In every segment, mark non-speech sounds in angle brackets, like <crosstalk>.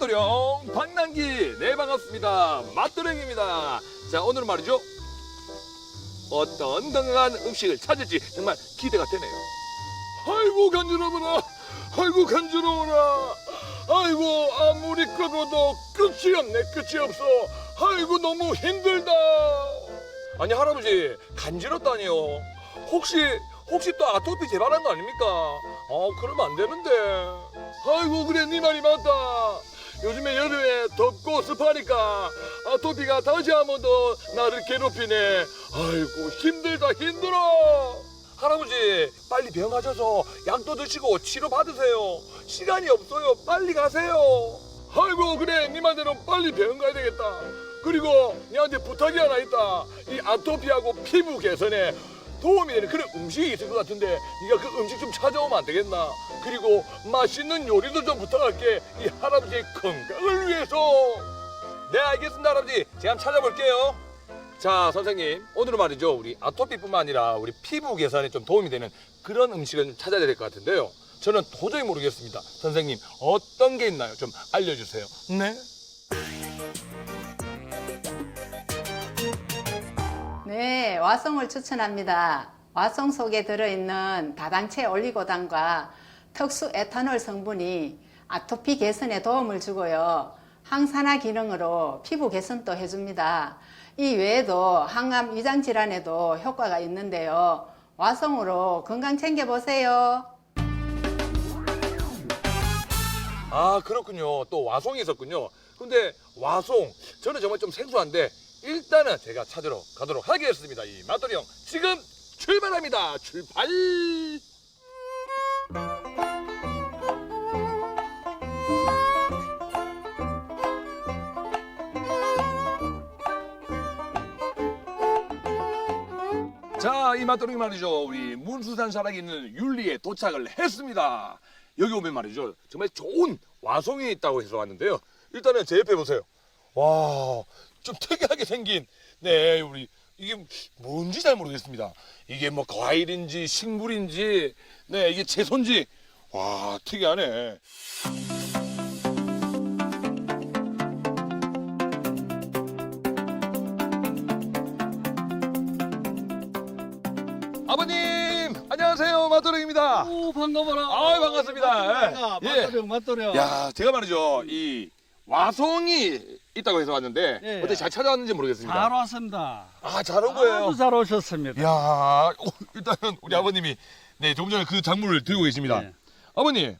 맛도령 박남기. 네 반갑습니다. 맛도령입니다. 자 오늘은 말이죠. 어떤 건강한 음식을 찾을지 정말 기대가 되네요. 아이고 간지러워라 아이고 간지러워라 아이고 아무리 끓어도 끝이 없네 끝이 없어. 아이고 너무 힘들다. 아니 할아버지 간지럽다니요. 혹시 혹시 또 아토피 재발한 거 아닙니까? 어 그러면 안 되는데. 아이고 그래 네 말이 맞다 요즘에 여름에 덥고 습하니까 아토피가 다시 한 번 더 나를 괴롭히네. 아이고 힘들다 힘들어. 할아버지 빨리 병 가셔서 약도 드시고 치료 받으세요. 시간이 없어요. 빨리 가세요. 아이고 그래. 네 말대로 빨리 병원 가야 되겠다. 그리고 니한테 부탁이 하나 있다. 이 아토피하고 피부 개선에 도움이 되는 그런 음식이 있을 것 같은데 네가 그 음식 좀 찾아오면 안 되겠나? 그리고 맛있는 요리도 좀 부탁할게. 이 할아버지의 건강을 위해서. 네 알겠습니다 할아버지. 제가 한번 찾아볼게요. 자 선생님. 오늘은 말이죠. 우리 아토피뿐만 아니라 우리 피부 개선에 좀 도움이 되는 그런 음식을 좀 찾아야 될 것 같은데요. 저는 도저히 모르겠습니다. 선생님 어떤 게 있나요? 좀 알려주세요. 네 네, 와송을 추천합니다. 와송 속에 들어있는 다당체 올리고당과 특수 에탄올 성분이 아토피 개선에 도움을 주고요. 항산화 기능으로 피부 개선도 해줍니다. 이 외에도 항암 위장 질환에도 효과가 있는데요. 와송으로 건강 챙겨보세요. 아 그렇군요 또 와송이 있었군요 근데 와송 저는 정말 좀 생소한데 일단은 제가 찾으러 가도록 하겠습니다 이 맛돌이 형 지금 출발합니다 출발 자, 이 맛돌이 말이죠. 우리 문수산 사락에 있는 윤리에 도착을 했습니다. 여기 오면 말이죠. 정말 좋은 와송이 있다고 해서 왔는데요. 일단은 제 옆에 보세요. 와, 좀 특이하게 생긴, 네, 우리, 이게 뭔지 잘 모르겠습니다. 이게 뭐 과일인지 식물인지, 네, 이게 채소인지, 와, 특이하네. 아버님, 안녕하세요. 마도령입니다. 오 반가워라. 아유, 반갑습니다. 예. 맞도령 맞도령. 야, 제가 말이죠. 이 와송이 있다고 해서 왔는데 예. 어떻게 잘 찾아왔는지 모르겠습니다. 잘 왔습니다. 아, 잘 온 거예요. 아주 잘 오셨습니다. 야, 어, 일단은 우리 아버님이 네, 조금 전에 그 작물을 들고 계십니다. 예. 아버님,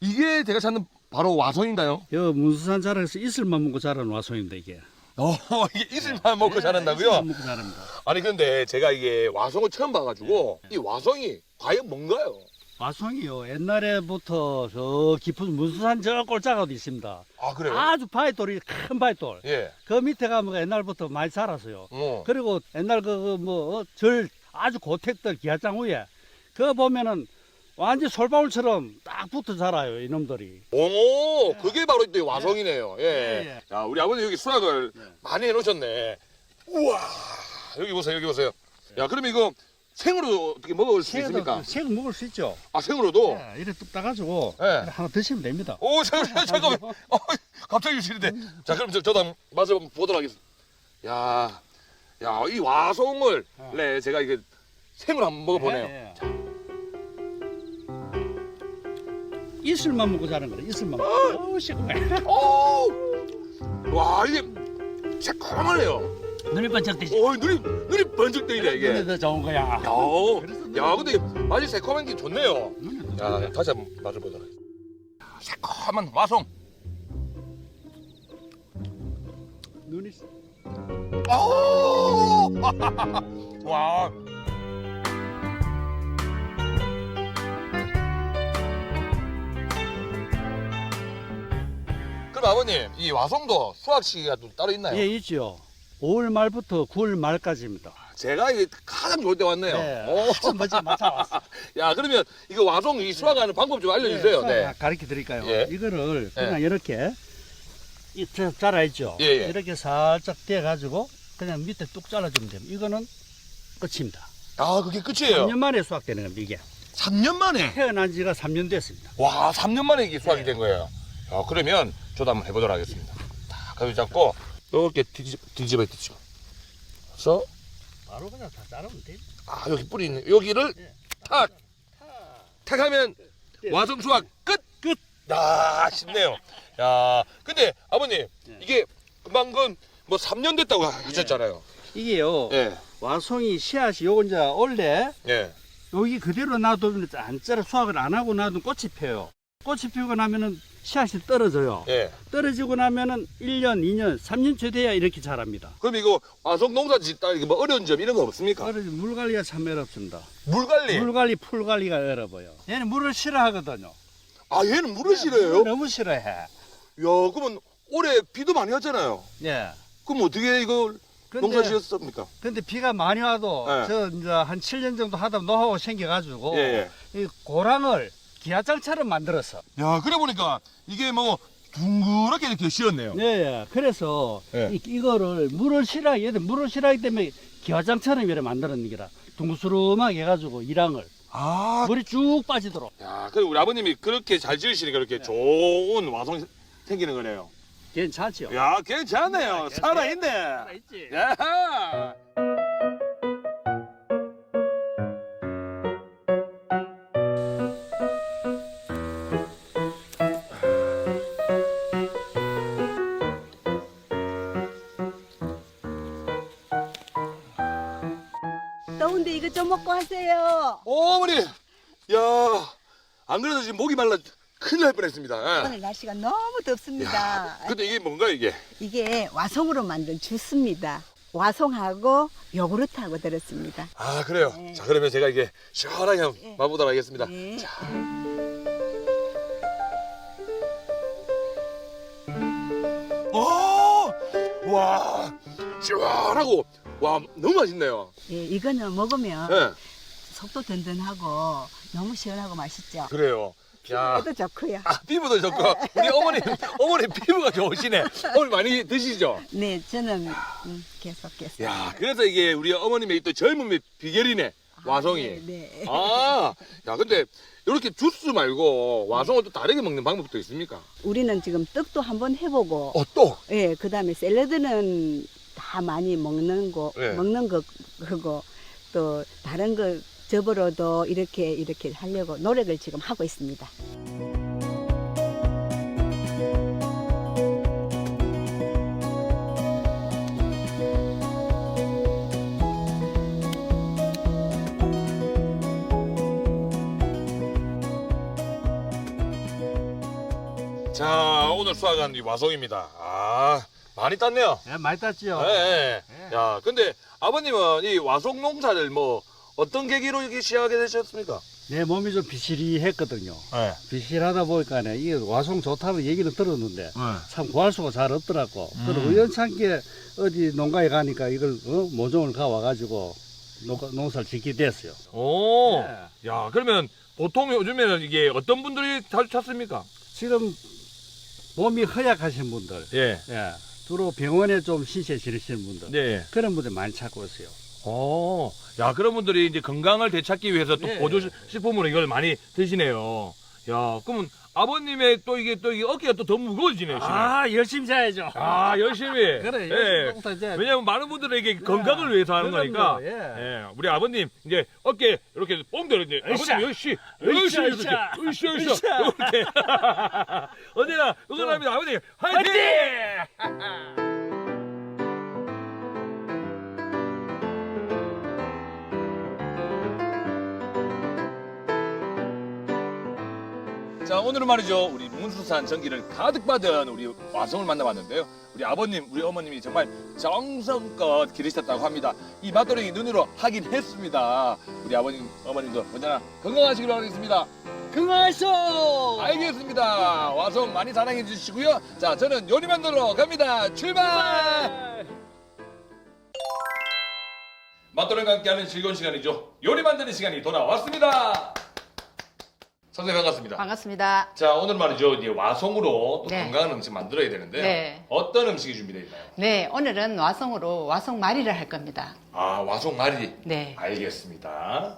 이게 제가 찾는 바로 와송인가요? 여 문수산 자락에서 이슬만 먹고 자란 와송입니다 이게. 어, <laughs> 이게 이슬만 먹고 자란다고요? 이슬만 먹고 자랍니다. 아니 근데 제가 이게 와송을 처음 봐가지고 이 와송이 과연 뭔가요? 와송이요 옛날에부터 저 깊은 문수산 저 꼴짜가도 있습니다. 아 그래요? 아주 바위돌이 큰 바위돌. 예. 그 밑에 가면 옛날부터 많이 자랐어요. 어. 그리고 옛날 그뭐절 아주 고택들 기아장 위에 그거 보면은 완전 솔방울처럼 딱 붙어 자라요 이놈들이. 오, 그게 바로 또 와송이네요. 예. 예, 예. 자, 우리 아버님 여기 수확을 많이 해놓으셨네. 우와, 여기 보세요, 여기 보세요. 야, 그러면 이거 생으로 어떻게 먹을 수 있습니까? 생 먹을 수 있죠. 아, 생으로도? 예, 이래 뚝 따가지고 예. 하나 드시면 됩니다. 오, 잠깐만, <laughs> 잠깐만. 어, 갑자기 주시는데. 자, 그럼 저, 저도 한번 맛을 한번 보도록 하겠습니다. 야, 야, 이 와송을, 어. 네, 제가 이게 생으로 한번 먹어보네요. 예, 예. 이슬만 먹고 자는 거래. 이슬만 먹고. <gasps> 오, 시끄러. 오! 와, 이게 새콤하네요. 눈이 번쩍 뜨지. 오, 눈이, 눈이 번쩍 뜨이네, 이게. 더 좋은 거야. 야, 야, 근데 맛이 새콤한 게 좋네요. 야, 다시 한번 맛을 하겠습니다. 새콤한 와송. 눈이 오! <laughs> 와. 그럼 아버님, 이 와송도 수확 시기가 또 따로 있나요? 예, 있죠. 5월 말부터 9월 말까지입니다. 제가 이게 가장 좋을 때 왔네요. 네. 오. 아주 멋진 맞아 왔어. 야, 그러면 이거 와송 이 수확하는 방법 좀 알려주세요. 네. 가르쳐 드릴까요? 예. 이거를 그냥 이렇게 이 자- 자라 있죠. 예, 예. 이렇게 살짝 떼 가지고 그냥 밑에 뚝 잘라주면 됩니다. 이거는 끝입니다. 아, 그게 끝이에요. 3년 만에 수확되는 겁니다. 이게 3년 만에. 태어난 지가 3년 됐습니다. 와, 3년 만에 이게 수확이 된 거예요. 야, 그러면 저도 한번 해보도록 하겠습니다. 딱 가위 잡고 이렇게 뒤집, 뒤집어 뒤집어. 그래서 바로 그냥 다 자르면 돼. 아 여기 뿌리 있네. 여기를 탁, 탁 하면 와성 수확 끝. 끝. 아, 쉽네요. 야, 근데 아버님 이게 금방금 뭐 3년 됐다고 하셨잖아요. 이게요. 예, 와송이 씨앗이 요건 이제 원래 예. 여기 그대로 놔두면 안 자라 수확을 안 하고 놔두면 꽃이 펴요. 꽃이 피우고 나면은 씨앗이 떨어져요. 예. 떨어지고 나면은 1년, 2년, 3년째 돼야 이렇게 자랍니다. 그럼 이거 와성 농사 짓다 이게 뭐 어려운 점 이런 거 없습니까? 떨어지 물 관리가 참 어렵습니다. 물 관리. 물 관리, 풀 관리가 어려워요. 얘는 물을 싫어하거든요. 아 얘는 물을 싫어해요? 물을 너무 싫어해. 야, 그러면 올해 비도 많이 왔잖아요. 예. 그럼 어떻게 이걸 농사 근데, 지었습니까? 근데 비가 많이 와도 네. 저 이제 한 7년 정도 하다 노하우가 생겨가지고 예, 이 고랑을 기아장처럼 만들었어. 야, 그래 보니까 이게 뭐 둥그렇게 이렇게 씌었네요. 예, 예. 그래서 예. 이, 이거를 물을 싫어하기 얘들 물을 싫어하기 때문에 기와장처럼 이렇게 만들었는 기라 둥그스름하게 해가지고 이랑을 아, 물이 쭉 빠지도록 야, 그래 우리 아버님이 그렇게 잘 지으시니까 이렇게 좋은 와성 생기는 거네요. 괜찮지요? 야, 괜찮네요. 살아있네. 살아있지. 야. 더운데 이거 좀 먹고 하세요. 어머니, 야, 안 그래도 지금 목이 말라 큰일 날 뻔했습니다. 예. 오늘 날씨가 너무 덥습니다. 근데 이게 뭔가 이게? 이게 와송으로 만든 주스입니다. 와송하고 요구르트하고 들었습니다. 아 그래요. 네. 자 그러면 제가 이게 시원하게 한번 네. 맛보도록 하겠습니다. 네. 오, 와, 시원하고 와 너무 맛있네요. 예, 이거는 먹으면 예, 속도 든든하고 너무 시원하고 맛있죠. 그래요. 야, 피부에도 좋고요. 아 피부도 좋고 우리 어머니 어머니 피부가 좋으시네. 오늘 많이 드시죠? 네, 저는 음, 계속해서. 야, 그래서 이게 우리 어머님의 또 젊음의 비결이네. 와송이. 네, 네. 아, 야, 근데 이렇게 주스 말고 와송을 또 다르게 먹는 방법도 있습니까? 우리는 지금 떡도 한번 해보고, 어, 또? 예, 그 다음에 샐러드는 다 많이 먹는 거, 네. 먹는 거, 그거, 또 다른 거 접으로도 이렇게, 이렇게 하려고 노력을 지금 하고 있습니다. 자, 오늘 수확한 이 와송입니다. 아, 많이 땄네요. 예, 많이 땄지요? 예, 예. 예. 야, 근데 아버님은 이 와송 농사를 뭐 어떤 계기로 이렇게 시작하게 되셨습니까? 내 몸이 좀 비실이했거든요. 네. 비실하다 보니까 이게 와송 좋다는 얘기는 들었는데 네. 참 구할 수가 잘 없더라고. 음. 그리고 우연찮게 어디 농가에 가니까 이걸 어? 모종을 가 와가지고 농, 농사를 짓게 됐어요. 오, 예. 야, 그러면 보통 요즘에는 이게 어떤 분들이 자주 찾습니까? 지금 몸이 허약하신 분들, 예. 예, 주로 병원에 좀 신세 지르시는 분들, 네. 그런 분들 많이 찾고 있어요. 오, 야, 그런 분들이 이제 건강을 되찾기 위해서 또 네. 보조 식품으로 이걸 많이 드시네요. 야, 그러면 아버님의 또 이게 또 이게 어깨가 또 더 무거워지네 요. 아, 아, 열심히 자야죠. 아 열심히. <laughs> 그래, 예. 열심히 농사 이제 왜냐면 많은 분들에게 건강을 위해서 하는 그럼요, 거니까. 예. 예, 우리 아버님 이제 어깨 이렇게 뽕들어 이제 으쌰. 아버님 열심히 으쌰, 열심히 이렇게 으쌰. 으쌰 <laughs> 으쌰 으쌰. 이렇게 <laughs> 언제나 응원합니다 아버님 화이팅! 자 오늘은 말이죠. 우리 문수산 전기를 가득 받은 우리 와성을 만나봤는데요. 우리 아버님 우리 어머님이 정말 정성껏 기르셨다고 합니다. 이 맛도랭이 눈으로 확인했습니다. 우리 아버님 어머님도 언제나 건강하시길 바라겠습니다. 건강하소! 알겠습니다. 와성 많이 사랑해 주시고요. 자 저는 요리 만들러 갑니다. 출발! 맛도랭과 함께하는 즐거운 시간이죠. 요리 만드는 시간이 돌아왔습니다 선생님 반갑습니다 반갑습니다. 자 오늘 말이죠 이제 와송으로 또 네. 건강한 음식 만들어야 되는데 네. 어떤 음식이 준비되어 있나요? 네, 오늘은 와송으로 와송 마리를 할 겁니다. 아 와송 마리 네. 알겠습니다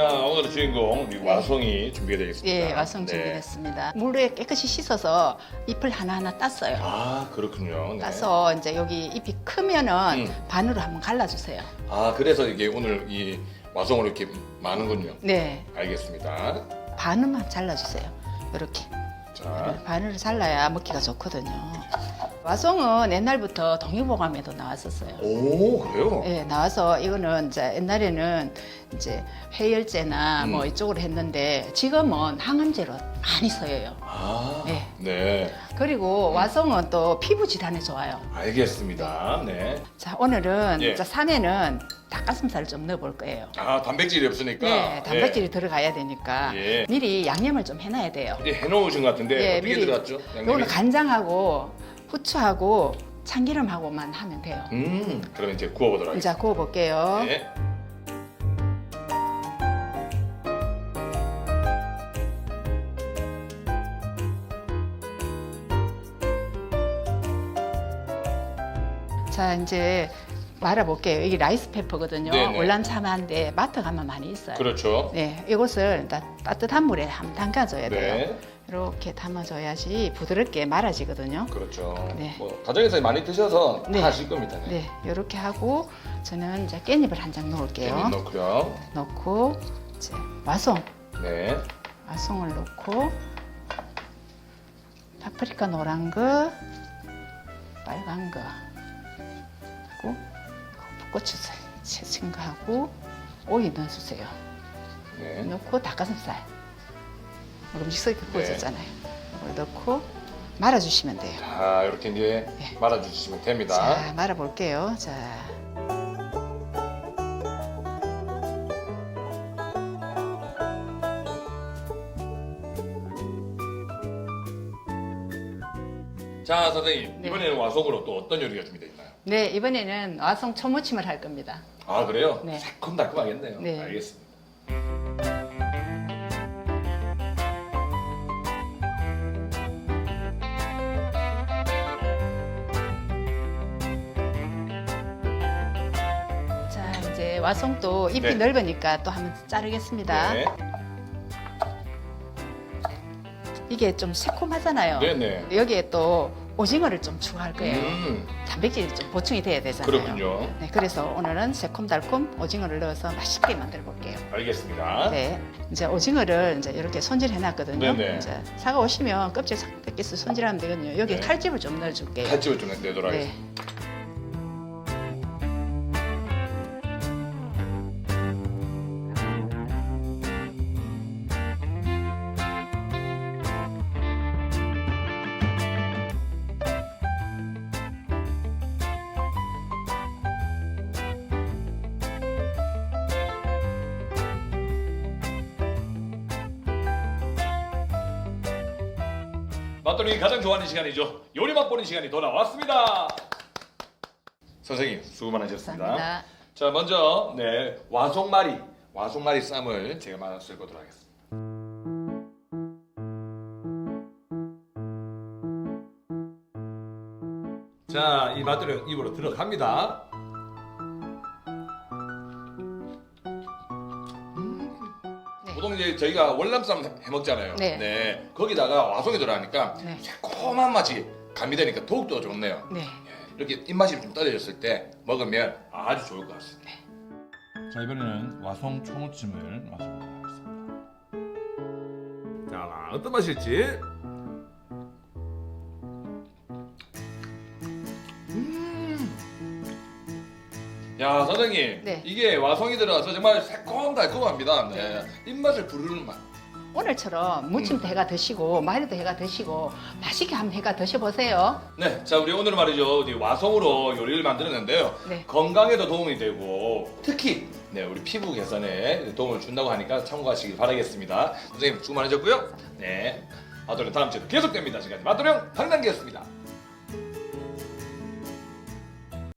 자 오늘의 주인공 우리 와송이 준비가 되어 있습니다. 예, 와송 네. 준비됐습니다. 물에 깨끗이 씻어서 잎을 하나하나 땄어요. 아 그렇군요. 네. 따서 이제 여기 잎이 크면은 음. 반으로 한번 갈라주세요. 아 그래서 이게 오늘 이 와송으로 이렇게 많은군요. 네, 알겠습니다. 반으만 잘라주세요. 이렇게 자 반으로 잘라야 먹기가 좋거든요. 와송은 옛날부터 동의보감에도 나왔었어요. 오 그래요? 예, 나와서 이거는 이제 옛날에는 이제 회열제나 음. 뭐 이쪽으로 했는데 지금은 항암제로 많이 써요. 아 네. 네. 그리고 와송은 또 피부 질환에 좋아요. 알겠습니다. 네. 자, 오늘은 예. 자, 산에는 닭가슴살을 좀 넣어볼 거예요. 아 단백질이 없으니까. 네, 단백질이 들어가야 되니까 예. 미리 양념을 좀 해놔야 돼요. 이제 해놓으신 것 같은데 예, 어떻게 미리. 들어갔죠? 이거는 간장하고 후추하고 참기름하고만 하면 돼요. 음 그럼 이제 구워보도록 하겠습니다. 자, 구워볼게요. 네. 자, 이제 말아볼게요. 이게 라이스 페퍼거든요. 네네. 월남참한데 마트 가면 많이 있어요. 그렇죠. 네, 이것을 따, 따뜻한 물에 한번 담가줘야 돼요. 네. 이렇게 담아줘야지 부드럽게 말아지거든요. 그렇죠. 네. 뭐 가정에서 많이 드셔서 네. 다 아실 겁니다. 네, 이렇게 하고 저는 이제 깻잎을 한 장 넣을게요. 깻잎 넣고요. 넣고 이제 와송, 네. 와송을 넣고 파프리카 노란 거, 빨간 거, 하고 고추 채친 거 하고 오이 넣어주세요. 네. 넣고 닭가슴살 음식 섞여 네. 구워졌잖아요. 이걸 넣고 말아주시면 돼요. 자 이렇게 이제 네. 말아주시면 됩니다. 자, 말아볼게요. 자, 자 선생님 네. 이번에는 와송으로 또 어떤 요리가 준비되어 있나요? 네 이번에는 와송 초무침을 할 겁니다. 아 그래요? 네. 새콤달콤하겠네요. 네. 알겠습니다. 와송도 잎이 네. 넓으니까 또 한번 자르겠습니다. 네. 이게 좀 새콤하잖아요. 네네. 여기에 또 오징어를 좀 추가할 거예요. 음 단백질이 좀 보충이 돼야 되잖아요. 그렇군요. 네, 그래서 오늘은 새콤달콤 오징어를 넣어서 맛있게 만들어 볼게요. 알겠습니다. 네, 이제 오징어를 이제 이렇게 손질해 놨거든요. 네네. 이제 사가 오시면 껍질 싹 뺏겨서 손질하면 되거든요. 여기 네. 칼집을 좀 넣어줄게요. 칼집을 좀 내도록 네. 하겠습니다. 맛돌이 가장 좋아하는 시간이죠. 요리 맛보는 시간이 돌아왔습니다. 선생님 수고 많으셨습니다. 감사합니다. 자 먼저 네 와송마리 와송마리 쌈을 제가 만들어 보도록 하겠습니다. 자, 이 맛들은 입으로 들어갑니다. 네. 보통 이제 저희가 월남쌈 해 먹잖아요. 네. 거기다가 와송이 들어가니까 네. 새콤한 맛이 가미되니까 더욱더 좋네요. 네. 예, 이렇게 입맛이 좀 떨어졌을 때 먹으면 아주 좋을 것 같습니다. 자 이번에는 와송 초무침을 마셔보도록 하겠습니다. 자 어떤 맛일지. 야 선생님 네. 이게 와송이 들어가서 정말 새콤달콤합니다. 네. 입맛을 부르는 맛. 오늘처럼 무침도 해가 드시고 마리도 해가 드시고 맛있게 한번 해가 드셔보세요. 네, 자 우리 오늘은 말이죠 우리 와송으로 요리를 만들었는데요. 네. 건강에도 도움이 되고 특히 네 우리 피부 개선에 도움을 준다고 하니까 참고하시길 바라겠습니다. 선생님 수고 많으셨고요. 네, 마도령 다음 주에도 계속됩니다. 지금까지 마도령 강단기였습니다.